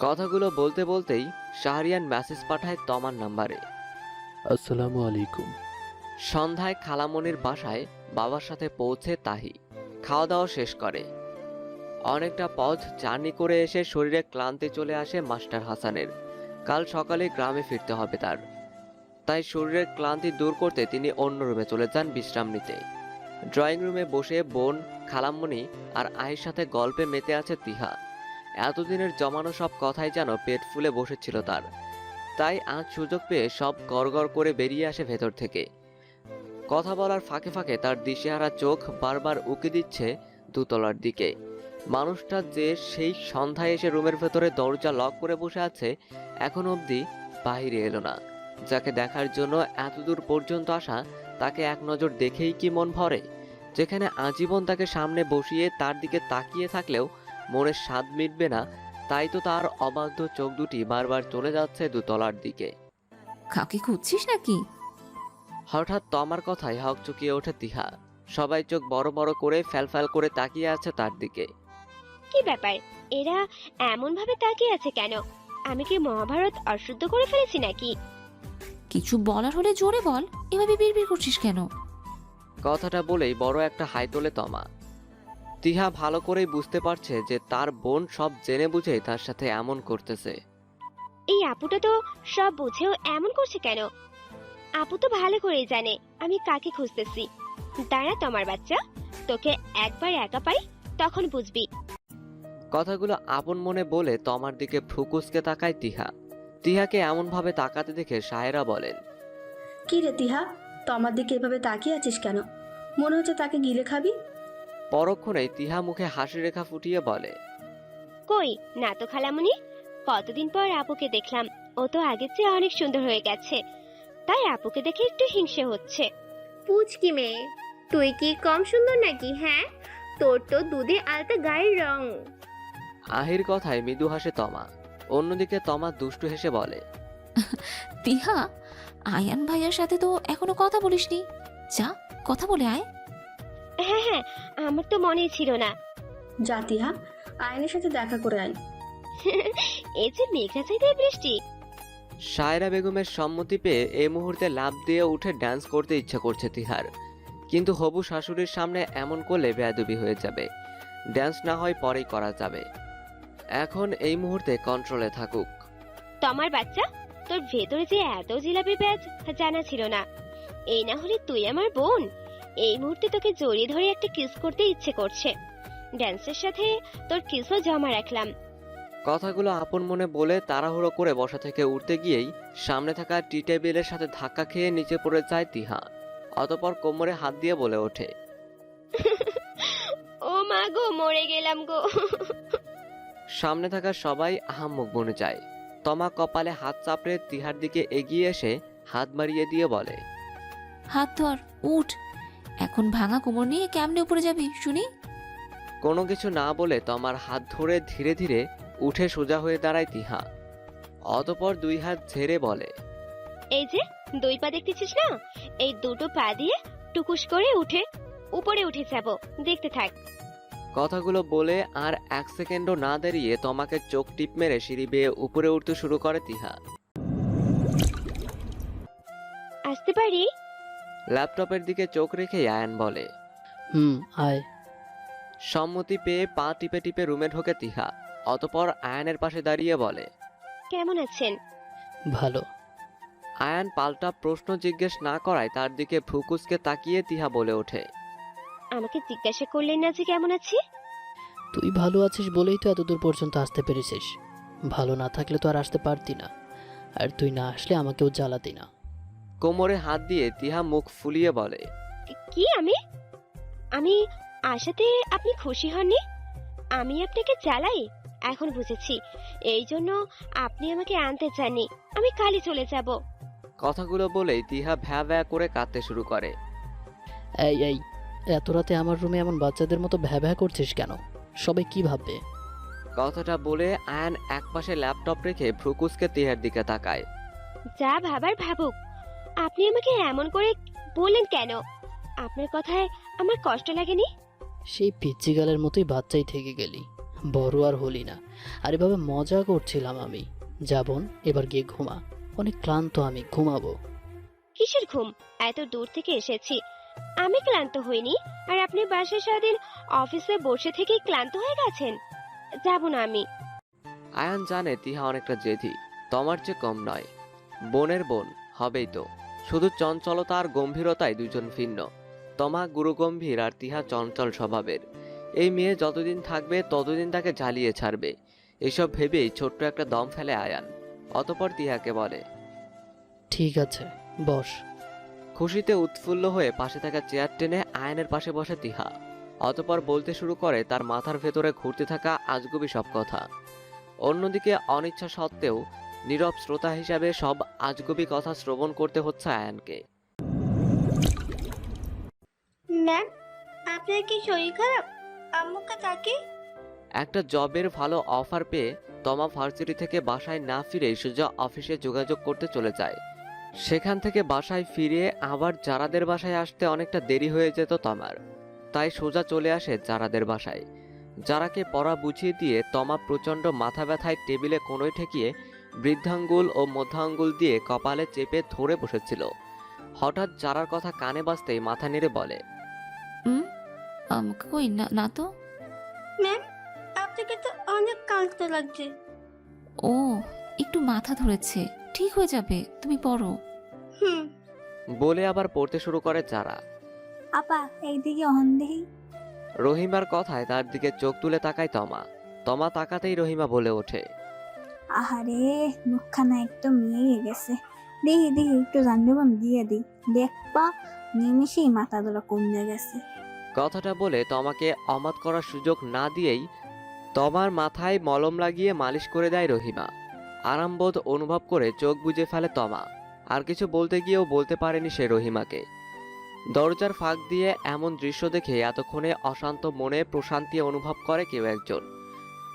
কথাগুলো বলতে বলতেই শাহরিয়ান মেসেজ পাঠায় তমার নাম্বারে। আসসালামু আলাইকুম। সন্ধ্যায় খালামনির বাসায় বাবার সাথে পৌঁছে তাহি। খাওয়া দাওয়া শেষ করে। অনেকটা পথ জার্নি করে এসে শরীরে ক্লান্তি চলে আসে মাস্টার হাসানের। কাল সকালে গ্রামে ফিরতে হবে তার। তাই শরীরের ক্লান্তি দূর করতে তিনি অন্য রুমে চলে যান বিশ্রাম নিতে। ড্রয়িং রুমে বসে বোন খালাম্মনি আর আয়ের সাথে গল্পে মেতে আছে তিহা। এতদিনের জমানো সব কথাই যেন পেট ফুলে বসেছিল তার। তাই আজ সুযোগ পেয়ে সব গড়গড় করে বেরিয়ে আসে ভেতর থেকে। কথা বলার ফাঁকে ফাঁকে তার দিশেহারা চোখ বারবার উকি দিচ্ছে দুতলার দিকে। মানুষটা যে সেই সন্ধ্যায় এসে রুমের ভেতরে দরজা লক করে বসে আছে, এখন অবধি বাইরে এলো না। যাকে দেখার জন্য এতদূর পর্যন্ত আসা তাকে এক নজর দেখেই কি মন ভরে? যেখানে আজীবন তাকে সামনে বসিয়ে তার দিকে তাকিয়ে থাকলেও মনের স্বাদ মিটবে না তাই তো তার অবাধ্য চোখ দুটি বারবার চলে যাচ্ছে দুতলার দিকে। কাউকে খুঁজছিস নাকি? হঠাৎ তমার কথায় হক চুকিয়ে ওঠে তিহা। সবাই চোখ বড় বড় করে ফ্যাল করে তাকিয়ে আছে তার দিকে। কি ব্যাপার? এরা এমন ভাবে তাকিয়ে আছে কেন? আমি কি মহাভারত অশুদ্ধ করে ফেলেছি নাকি? কিছু বলার হলে জোরে বল এভাবে বিড়বিড় করছিস কেন? কথাটা বলেই বড় একটা হাই তোলে তমা। তিহা ভালো করেই বুঝতে পারছে যে তার বোন সব জেনে বুঝেই তার সাথে এমন করতেছে। এই আপুটা তো সব বুঝেও এমন করছে কেন? আপু তো ভালো করেই জানে আমি কাকে খুঁজতেছি। দাঁড়া তোমার বাচ্চা তোকে একবার একা পাই তখন বুঝবি। কথাগুলো আপন মনে বলে তমার দিকে ফ্রুকুসকে তাকায় তিহা। তিহাকে এমনভাবে তাকাতে দেখে সায়রা বলেন কি রে তিহা তো আমার দিকে এভাবে তাকিয়ে আছিস কেন? মনে হচ্ছে তাকে গিলে খাবি? পরক্ষণেই তিহা মুখে হাসি রেখা ফুটিয়ে বলে কই না তো খালামুনি কতদিন পর আপুকে দেখলাম ও তো আগের চেয়ে অনেক সুন্দর হয়ে গেছে তাই আপুকে দেখে একটু হিংসে হচ্ছে। পুচকি মেয়ে তুই কি কম সুন্দর নাকি হ্যাঁ? তোর তো দুধে আলতা গায়ের রং। আহির কথায় মৃদু হাসে তমা অন্যদিকে তমা দুষ্টু হেসে বলে তিহা আয়ান ভাইয়ার সাথে তো এখনও কথা বলিসনি। যা কথা বলে আয়। হ্যাঁ হ্যাঁ আমার তো মনেই ছিল না। যা তিহা আয়নের সাথে দেখা করে আয়। এই যে মেঘনা চাইতে বৃষ্টি। সায়রা বেগমের সম্মতি পেয়ে এই মুহূর্তে লাভ দিয়ে উঠে ডান্স করতে ইচ্ছা করছে তিহার। কিন্তু হবু শাশুড়ির সামনে এমন করলে বেয়াদবি হয়ে যাবে। ড্যান্স না হয় পরেই করা যাবে। এখন এই মুহূর্তে কন্ট্রোলে থাকুক। তোমার বাচ্চা তোর ভেতরে যে এত জিলাপি পেঁয়াজ জানা ছিল না। এই না হলে তুই আমার বোন। এই মুহূর্তে তোকে জড়িয়ে ধরে একটা কিস করতে ইচ্ছে করছে। ড্যান্সের সাথে তোর কিসও জমা রাখলাম। কথাগুলো আপন মনে বলে তাড়াহুড়ো করে বসা থেকে উঠতে গিয়েই সামনে থাকা টি টেবিলের সাথে ধাক্কা খেয়ে নিচে পড়ে যায় তিহা। অতপর কোমরে হাত দিয়ে বলে ওঠে। ও মা গো মরে গেলাম গো। সামনে থাকা সবাই আহাম্মক বনে যায়। তমা কপালে হাত চাপড়ে তিহার দিকে এগিয়ে এসে হাত মারিয়ে দিয়ে বলে হাত ধর উঠ। এখন ভাঙা কোমর নিয়ে কেমনে উপরে যাবি শুনি? কোনো কিছু না বলে তমার হাত ধরে ধীরে ধীরে উঠে সোজা হয়ে দাঁড়ায় তিহা। অতপর দুই হাত ঝেড়ে বলে এই যে দুই পা দেখতেছিস না? এই দুটো পা দিয়ে টুকুস করে উঠে উপরে উঠে যাব। দেখতে থাক। কথাগুলো বলে আর এক সেকেন্ডও না দাঁড়িয়ে তোমাকে চোখ টিপ মেরে সিঁড়ি বেয়ে উপরে উঠতে শুরু করে তিহা। আসতে পারি? ল্যাপটপের দিকে চোখ রেখে আয়ান বলে হুম আয় সম্মতি পেয়ে পা টিপে টিপে রুমে ঢোকে তিহা অতপর আয়ানের পাশে দাঁড়িয়ে বলে কেমন আছেন? ভালো। আয়ান পাল্টা প্রশ্ন জিজ্ঞেস না করায় তার দিকে ফুকুসকে তাকিয়ে তিহা বলে ওঠে আমাকে জিজ্ঞাসা করলেন না যে কেমন আছি? তুই ভালো আছিস বলেই তো এতদূর পর্যন্ত আসতে পেরেছিস। ভালো না থাকলে তো আর আসতে পারতি না। আর তুই না আসলে আমাকেও জ্বালাতি না। কোমরে হাত দিয়ে তিহা মুখ ফুলিয়ে বলে কি আমি? আমি আশাতে আপনি খুশি হননি? আমি আপনাকে চালাই এখন বুঝেছি। এই জন্য আপনি আমাকে আনতে চাননি। আমি কালই চলে যাব। কথাগুলো বলেই তিহা ভ্যা ভ্যা করে কাঁদতে শুরু করে। এই এই এত রাতে আমার রুমে এমন বাচ্চাদের মতো ভ্যা ভ্যা করছিস কেন? সবাই কি ভাববে? কথাটা বলে আয়ান একপাশে ল্যাপটপ রেখে ফ্রুকুসকে তিহার দিকে তাকায়। যা ভাবার ভাবুক। আপনি আমাকে এমন করে বললেন কেন? আপনার কথায় আমার কষ্ট লাগেনি? সেই পিচ্চি গালের মতোই বাচ্চাই থেকে গেলি। বড় আর হলি না। আর এভাবে মজা করছিলাম আমি। যাবন এবার গিয়ে ঘুমা। অনেক ক্লান্ত আমি ঘুমাবো। কিসের ঘুম? এত দূর থেকে এসেছি। আমি ক্লান্ত হইনি? আর আপনি বাসায় সারাদিন অফিসে বসে থেকেই ক্লান্ত হয়ে গেছেন? যাব না আমি। আয়ান জানে তিহা অনেকটা জেদি। তোমার চেয়ে কম নয়। বোনের বোন হবেই তো। শুধু চঞ্চলতা আর গম্ভীরতায় দুজন ভিন্ন। তমা গুরুগম্ভীর আর তিহা চঞ্চল স্বভাবের। এই মেয়ে যতদিন থাকবে ততদিন তাকে জ্বালিয়ে ছাড়বে। এসব ভেবেই ছোট্ট একটা দম ফেলে আয়ান। অতপর তিহাকে বলে ঠিক আছে বস। খুশিতে উৎফুল্ল হয়ে পাশে থাকা চেয়ার টেনে আয়নের পাশে বসে তিহা। অতপর বলতে শুরু করে তার মাথার ভেতরে ঘুরতে থাকা আজগুবি সব কথা। অন্যদিকে অনিচ্ছা সত্ত্বেও নীরব শ্রোতা হিসাবে সব আজগুবি কথা শ্রবণ করতে হচ্ছে আয়ানকে। ম্যাম আপনার কি শরীর খারাপ? আম্মুকে তাকে? একটা জবের ভালো অফার পেয়ে তমা ভার্সিটি থেকে বাসায় না ফিরে সোজা অফিসে যোগাযোগ করতে চলে যায়। সেখান থেকে বাসায় ফিরে আবার জারাদের বাসায় আসতে অনেকটা দেরি হয়ে যেত তমার। তাই সোজা চলে আসে জারাদের বাসায়। যারাকে পড়া বুঝিয়ে দিয়ে তমা প্রচণ্ড মাথা ব্যথায় টেবিলে কোনোই ঠেকিয়ে বৃদ্ধাঙ্গুল ও মধ্যাঙ্গুল দিয়ে কপালে চেপে ধরে বসেছিল। হঠাৎ যারার কথা কানে বাজতেই মাথা নেড়ে বলে হুম আমাকে কই না না তো? ম্যাম আপনাকে তো অনেক ক্লান্ত লাগছে। ও একটু মাথা ধরেছে ঠিক হয়ে যাবে তুমি পড়ো। হুম। বলে আবার পড়তে শুরু করে যারা। আপা এইদিকে দেখি। রহিমার কথায় তার দিকে চোখ তুলে তাকায় তমা। তমা তাকাতেই রহিমা বলে ওঠে আহারে, মুখখানা একদম মিয়ে গেছে। দেখি দেখি, একটু জানবেন, দিয়ে দিই। দেখবা, নিমেষেই মাথা ধরা কমে গেছে। কথাটা বলে তমাকে অমাত করার সুযোগ না দিয়েই তমার মাথায় মলম লাগিয়ে মালিশ করে দেয় রহিমা। আরামবোধ অনুভব করে চোখ বুজে ফেলে তমা। আর কিছু বলতে গিয়েও বলতে পারেনি সে রহিমাকে। দরজার ফাঁক দিয়ে এমন দৃশ্য দেখে এতক্ষণে অশান্ত মনে প্রশান্তি অনুভব করে কেউ একজন।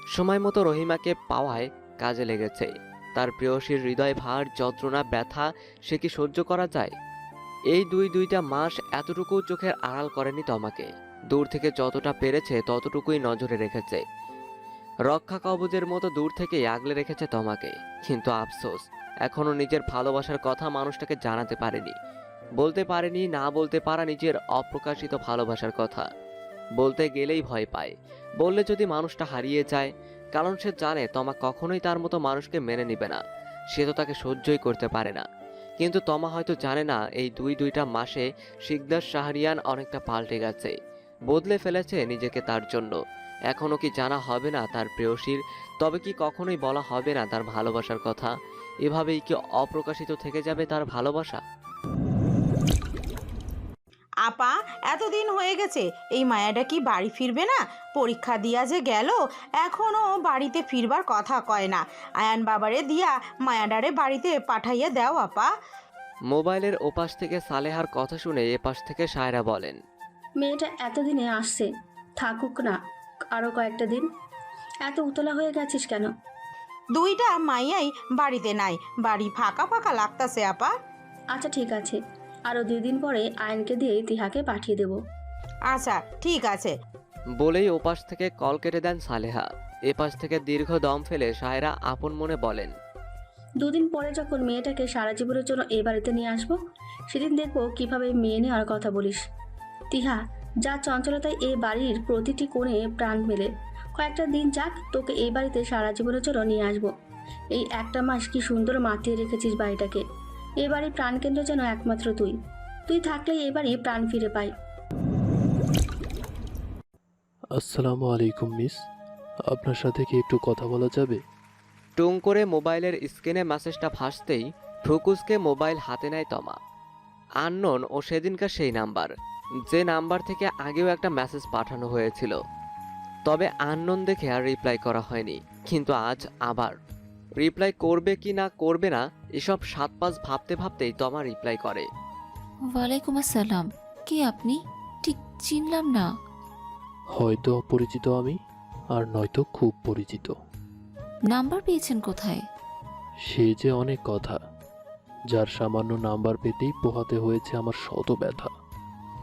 সময় মতো রহিমাকে পাওয়ায় কাজে লেগেছে। তার প্রেয়সীর হৃদয় ভার, যন্ত্রণা, ব্যথা, সে কি সহ্য করা যায়? এই দুই দুইটা মাস এতটুকু চোখের আড়াল করেনি তমাকে দূর থেকে যতটা পেরেছে, ততটুকুই নজরে রেখেছে। রক্ষা কবচের মতো দূর থেকেই আগলে রেখেছে তমাকে কিন্তু আফসোস, এখনও নিজের ভালোবাসার কথা মানুষটাকে জানাতে পারেনি। বলতে পারেনি, না বলতে পারা নিজের অপ্রকাশিত ভালোবাসার কথা। বলতে গেলেই ভয় পায়। বললে যদি মানুষটা হারিয়ে যায় কারণ সে জানে তমা কখনোই তার মতো মানুষকে মেনে নিবে না। সে তো তাকে সহ্যই করতে পারে না। কিন্তু তমা হয়তো জানে না, এই দুই দুইটা মাসে শিকদার শাহরিয়ান অনেকটা পাল্টে গেছে। বদলে ফেলেছে নিজেকে তার জন্য। এখনও কি জানা হবে না তার প্রেয়সীর? তবে কি কখনোই বলা হবে না তার ভালোবাসার কথা? এভাবেই কি অপ্রকাশিত থেকে যাবে তার ভালোবাসা? আপা এতদিন হয়ে গেছে এই মায়াটা কি বাড়ি ফিরবে না? পরীক্ষা দিয়া যে গেল এখনও বাড়িতে ফিরবার কথা কয় না। আয়ান বাবারে দিয়া মায়াডারে বাড়িতে পাঠাইয়া দাও আপা। মোবাইলের ওপাশ থেকে সালেহার কথা শুনে এপাশ থেকে সায়রা বলেন মেয়েটা এতদিনে আসছে থাকুক না আরও কয়েকটা দিন। এত উতলা হয়ে গেছিস কেন? দুইটা মাইয়াই বাড়িতে নাই বাড়ি ফাঁকা ফাঁকা লাগতাছে আপা। আচ্ছা ঠিক আছে। আরও দুই দিন পরে আয়নকে দিয়ে তিহাকে পাঠিয়ে দেবো। আচ্ছা ঠিক আছে। বলেই ওপাশ থেকে কল কেটে দেন সালেহা। এপাশ থেকে দীর্ঘ দম ফেলে সায়রা আপন মনে বলেন দুদিন পরে যখন মেয়েটাকে সারা জীবনের জন্য এই বাড়িতে নিয়ে আসব সেদিন দেখব কীভাবে মেয়ে নেওয়ার কথা বলিস। তিহা যা চঞ্চলতায় এই বাড়ির প্রতিটি কোণে প্রাণ মেলে। কয়েকটা দিন যাক তোকে এই বাড়িতে সারা জীবনের জন্য নিয়ে আসব। এই একটা মাস কি সুন্দর মাতিয়ে রেখেছিস বাড়িটাকে। বাড়ির প্রাণকেন্দ্র যেন একমাত্র তুই তুই থাকলেই এই বাড়ি প্রাণ ফিরে পাই। আসসালামু আলাইকুম মিস। আপনার সাথে কি একটু কথা বলা যাবে? টুং করে মোবাইলের স্ক্রিনে মেসেজটা ভাসতেই ফ্রুকুসকে মোবাইল হাতে নেয় তমা। আননোন ও সেদিনকার সেই নাম্বার যে নাম্বার থেকে আগেও একটা মেসেজ পাঠানো হয়েছিল। তবে আননোন দেখে আর রিপ্লাই করা হয়নি কিন্তু আজ আবার। রিপ্লাই করবে কি না করবে না এসব সাত পাঁচ ভাবতে ভাবতেই তমা রিপ্লাই করে। ওয়ালাইকুম আসসালাম। কে আপনি? ঠিক চিনলাম না। হয়তো অপরিচিত আমি আর নয়তো খুব পরিচিত। নাম্বার পেয়েছেন কোথায়? সে যে অনেক কথা যার সামান্য নাম্বার পেতেই পোহাতে হয়েছে আমার শত ব্যথা।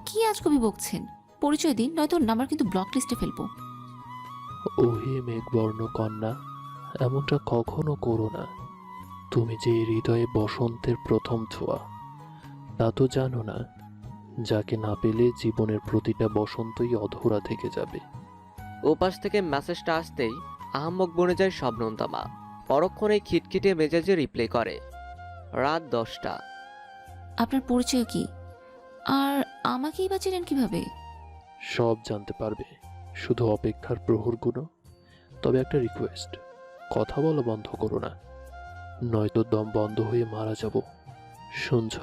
কি আজ কবি বকছেন? পরিচয় দিন নয়তো নাম্বার কিন্তু ব্লক লিস্টে ফেলব। ওহে মেঘবর্ণ কন্যা এমনটা কখনো করো না। তুমি যে হৃদয়ে বসন্তের প্রথম ছোঁয়া তা তো জানো না যাকে না পেলে জীবনের প্রতিটা বসন্তই অধরা থেকে যাবে। ওপাশ থেকে মেসেজটা আসতেই আহাম্মক বনে যায় শবনন্তামা পরক্ষণে খিটখিটে মেজাজে রিপ্লে করে রাত দশটা। আপনার পরিচয় কি? আর আমাকেই বা চেনেন কীভাবে? সব জানতে পারবে শুধু অপেক্ষার প্রহরগুলো। তবে একটা রিকোয়েস্ট কথা বলা বন্ধ করো না। নয়তো দম বন্ধ হয়ে মারা যাব। শুনছ?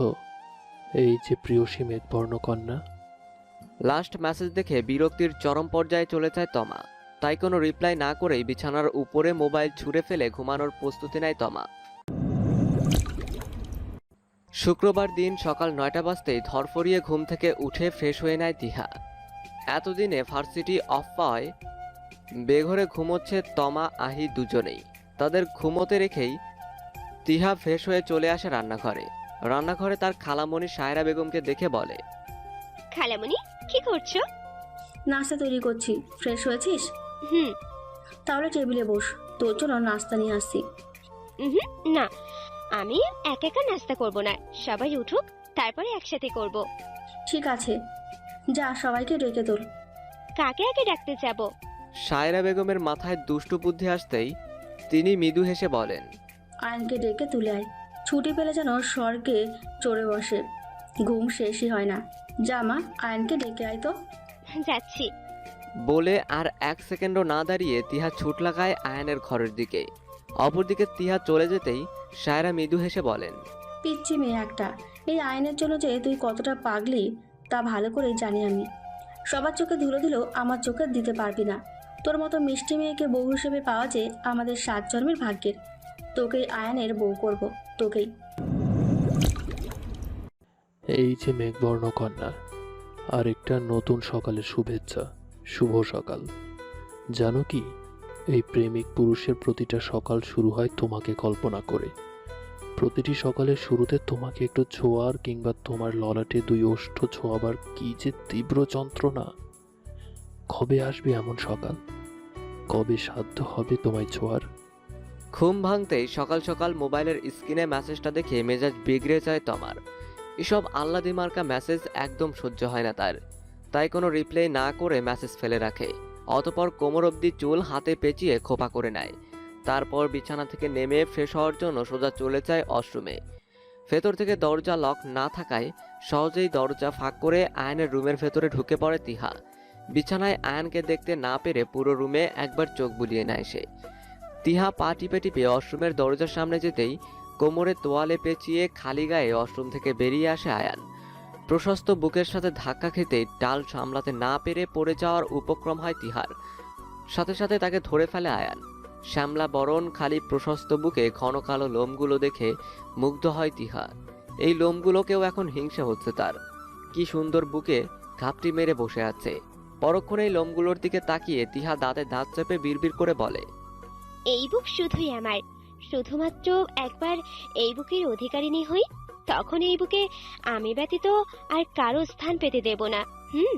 এই যে প্রিয়সী মেঘবর্ণ কন্যা। লাস্ট মেসেজ দেখে বিরক্তির চরম পর্যায়ে চলে যায় তমা। তাই কোনো রিপ্লাই না করেই বিছানার উপরে মোবাইল ছুঁড়ে ফেলে ঘুমানোর প্রস্তুতি নেয় তমা। শুক্রবার দিন সকাল নয়টা বাজতেই ধরফরিয়ে ঘুম থেকে উঠে ফ্রেশ হয়ে নেয় তিহা এতদিনে ভার্সিটি অফ পাওয়ায় বেঘরে ঘুমোচ্ছে তমা আহি দুজনেই। তাদের ঘুমোতে রেখেই তিহা ফ্রেশ হয়ে চলে আসে রান্নাঘরে। রান্নাঘরে তার খালামণি সায়রা বেগমকে দেখে বলে খালামণি কি করছ? নাস্তা তৈরি করছি। ফ্রেশ হয়েছিস? হুম। তাহলে টেবিলে বস। তোর জন্য নাস্তা নিয়ে আসছি। হুম না। আমি একা একা নাস্তা করব না। সবাই উঠুক তারপরে একসাথে করব। ঠিক আছে। যা সবাইকে ডেকে তোল। কাকে আগে ডাকতে যাব? সায়রা বেগমের মাথায় দুষ্টু বুদ্ধি আসতেই তিনি মৃদু হেসে বলেন আয়নকে ডেকে তুলে আয়। ছুটি পেলে যেন স্বর্গে চড়ে বসে। ঘুম শেষই হয় না। জামা আয়নকে ডেকে আয় তো। যাচ্ছি। বলে আর এক সেকেন্ডও না দাঁড়িয়ে তিহা ছুট লাগায় আয়নের ঘরের দিকে। অপরদিকে তিহা চলে যেতেই সায়রা মৃদু হেসে বলেন পিচ্ছি মেয়ে একটা এই আয়নের জন্য যে তুই কতটা পাগলি তা ভালো করেই জানি আমি। সবার চোখে ধুলো দিলেও আমার চোখে দিতে পারবি না। তোর মতো মিষ্টি মেয়েকে বউ হিসেবে পাওয়া যে আমাদের সাত জন্মের ভাগ্যের। তোকেই আয়নের বউ করব, তোকেই। এই যে মেঘবর্ণ কন্যা, আরেকটা নতুন সকালের শুভেচ্ছা, শুভ সকাল। জানো কি, এই প্রেমিক পুরুষের প্রতিটা সকাল শুরু হয় তোমাকে কল্পনা করে। প্রতিটি সকালের শুরুতে তোমাকে একটু ছোঁয়ার কিংবা তোমার ললাটে দুই ওষ্ঠ ছোঁয়াবার কি যে তীব্র যন্ত্রণা। কবে আসবে এমন সকাল? কবে সাধ্য হবে তোমায় ছোঁয়ার? ঘুম ভাঙতেই সকাল সকাল মোবাইলের স্ক্রিনে মেসেজটা দেখে মেজাজ বিগড়ে যায় তমার। এসব আল্লাদি মার্কা মেসেজ একদম সহ্য হয় না তার। তাই কোনো রিপ্লাই না করে মেসেজ ফেলে রাখে। অতপর কোমর অবধি চুল হাতে পেঁচিয়ে খোপা করে নেয়। তারপর বিছানা থেকে নেমে ফ্রেশ হওয়ার জন্য সোজা চলে যায় অশ্রুমে ভেতর থেকে দরজা লক না থাকায় সহজেই দরজা ফাঁক করে আয়নের রুমের ভেতরে ঢুকে পড়ে তিহা। বিছানায় আয়নকে দেখতে না পেরে পুরো রুমে একবার চোখ বুলিয়ে নেয় সে। তিহা পা টিপে টিপে অশ্রুমের দরজার সামনে যেতেই কোমরে তোয়ালে পেঁচিয়ে খালি গায়ে অশ্রুম থেকে বেরিয়ে আসে আয়ান। প্রশস্ত বুকের সাথে ধাক্কা খেতে ডাল সামলাতে না পেরে পড়ে যাওয়ার উপক্রম হয় তিহার। সাথে সাথে তাকে ধরে ফেলে আয়ান। শ্যামলা বরণ খালি প্রশস্ত বুকে ঘন কালো লোমগুলো দেখে মুগ্ধ হয় তিহা। এই লোমগুলোকেও এখন হিংসা হচ্ছে তার। কি সুন্দর বুকে ঘাপটি মেরে বসে আছে। পরক্ষণে এই লোমগুলোর দিকে তাকিয়ে তিহা দাঁতে দাঁত চেপে বিড়বিড় করে বলে, এই বুক শুধুই আমার। শুধুমাত্র একবার এই বুকের অধিকারিণী হই, তখন এই বুকে আমি ব্যতীত আর কারও স্থান পেতে দেব না। হুম?